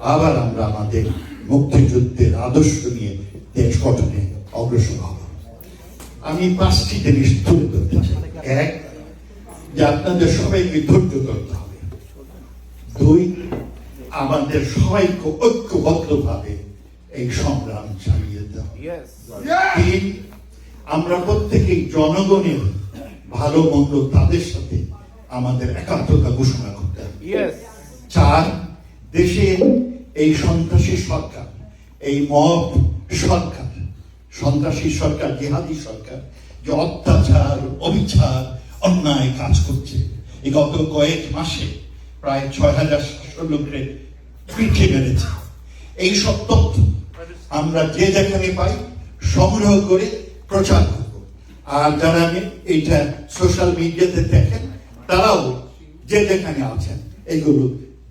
আবার আমরা আমাদের মুক্তিযুদ্ধের আদর্শ নিয়ে দেশ গঠনে অগ্রসর হব। আমি পাঁচটি জিনিস তুলে ধরতে চাই। এক যে আপনাদের সবাইকে ধৈর্য ধরতে হবে। দুই আমাদের সবাইকে ঐক্যবদ্ধভাবে এই সংগ্রাম চালিয়ে তিন আমরা প্রত্যেকেই জনগণের ভালো মন্দ তাদের সাথে আমাদের একাত্মতা ঘোষণা করতে হবে। চার দেশে এই সন্ত্রাসী সরকার, এই মব সরকার, সন্ত্রাসী সরকার, জেহাদি সরকার যে অত্যাচার, অবিচার, অন্যায় কাজ করছে। এই গত কয়েক মাসে প্রায় ছয় হাজার সাতশো লোকের পিঠে মেরেছে। এই সব তথ্য আমরা যে যেখানে পাই সংগ্রহ করে প্রচার করব। আর যারা এইটা সোশ্যাল মিডিয়াতে দেখেন, তারাও যে যেখানে আছেন, এগুলো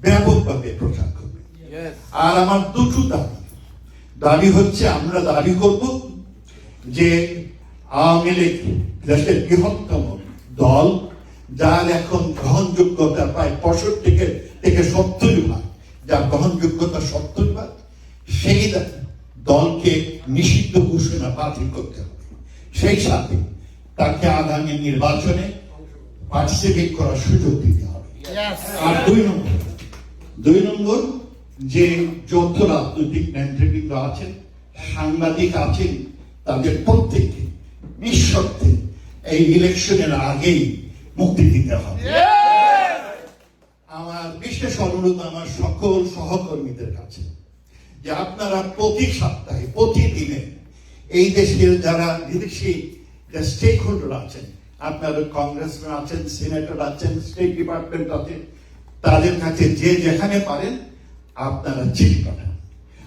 ব্যাপকভাবে প্রচার. আর আমার দুটো দাবি। দাবি হচ্ছে আমরা দাবি করব যে আওয়ামী লীগ দেশের বৃহত্তম দল যার এখন গ্রহণযোগ্যতা প্রায় পঁয়ষট্টি থেকে থেকে সত্তর ভাগ যার গ্রহণযোগ্যতা সত্তর ভাগ সেই দলকে নিষিদ্ধ ঘোষণা বাতিল করতে হবে। সেই সাথে তাকে আগামী নির্বাচনে পার্টিসিপেট করার সুযোগ দিতে হবে। আর দুই নম্বর দুই নম্বর যে যৌথ রাজনৈতিক নেতৃবৃন্দ আছেন, সাংবাদিক আছেন, তাদের প্রত্যেককে নিঃশর্তে এই ইলেকশনের আগেই মুক্তি দিতে হবে। আমার বিশেষ অনুরোধ আমার সকল সহকর্মীদের কাছে যে আপনারা প্রতি সপ্তাহে, প্রতিদিনে এই দেশের যারা বিদেশি স্টেক হোল্ডার আছেন, আপনাদের কংগ্রেসম্যান আছেন সিনেটর আছেন স্টেট ডিপার্টমেন্ট আছে, তাদের কাছে যে যেখানে পারেন আপনারা চিঠি পাঠান।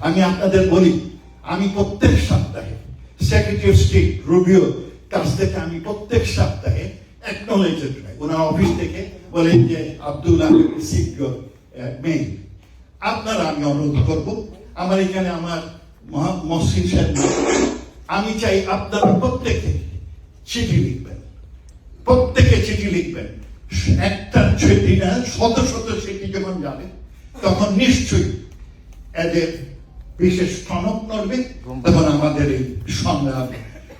আমি আপনাদের বলি, আমি প্রত্যেক সপ্তাহে সেক্রেটারি অফ স্টেট রুবিও কাছ থেকে আমি প্রত্যেক সপ্তাহে অ্যাকনোলেজমেন্ট পাই। ওনার অফিস থেকে বলেন যে মেইল আপনারা, আমি অনুরোধ করব, আমার এখানে আমার মহা- মহসিন সাহেব আমি চাই আপনারা প্রত্যেকে চিঠি লিখবেন। প্রত্যেকে চিঠি লিখবেন। একটা চিঠি না, শত শত চিঠি যখন যাবে তখন নিশ্চয়ই এদের বিশেষ টনক নড়বে তখন আমাদের এই সংগ্রাম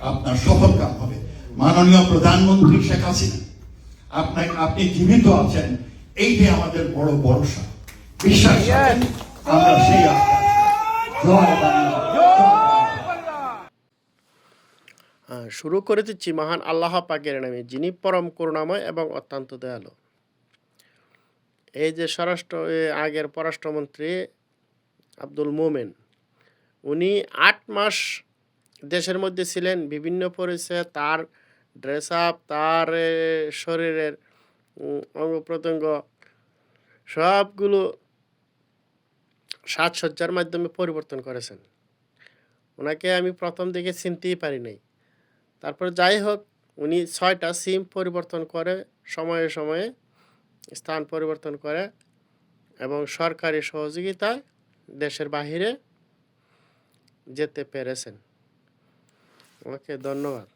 আপনার সফল কাম হবে। মাননীয় প্রধানমন্ত্রী শেখ হাসিনা আপনার আপনি জীবিত আছেন এইটাই আমাদের বড় ভরসা বিশ্বাস আমরা সেই শুরু করে দিচ্ছি মহান আল্লাহ পাকের নামে যিনি পরম করুণাময় এবং অত্যন্ত দয়ালু। এই যে স্বরাষ্ট্র আগের পররাষ্ট্রমন্ত্রী আব্দুল মোমেন, উনি আট মাস দেশের মধ্যে ছিলেন, বিভিন্ন পরিচয়ে তার ড্রেস আপ তার শরীরের অঙ্গ প্রত্যঙ্গ সবগুলো সাজসজ্জার মাধ্যমে পরিবর্তন করেছেন। ওনাকে আমি প্রথম দিকে চিনতেই পারি নাই। তারপর যাই হোক, উনি ছয়টা সিম পরিবর্তন করে সময়ে সময়ে স্থান পরিবর্তন করে এবং সরকারি সহযোগিতায় দেশের বাহিরে যেতে পেরেছেন। ওকে ধন্যবাদ।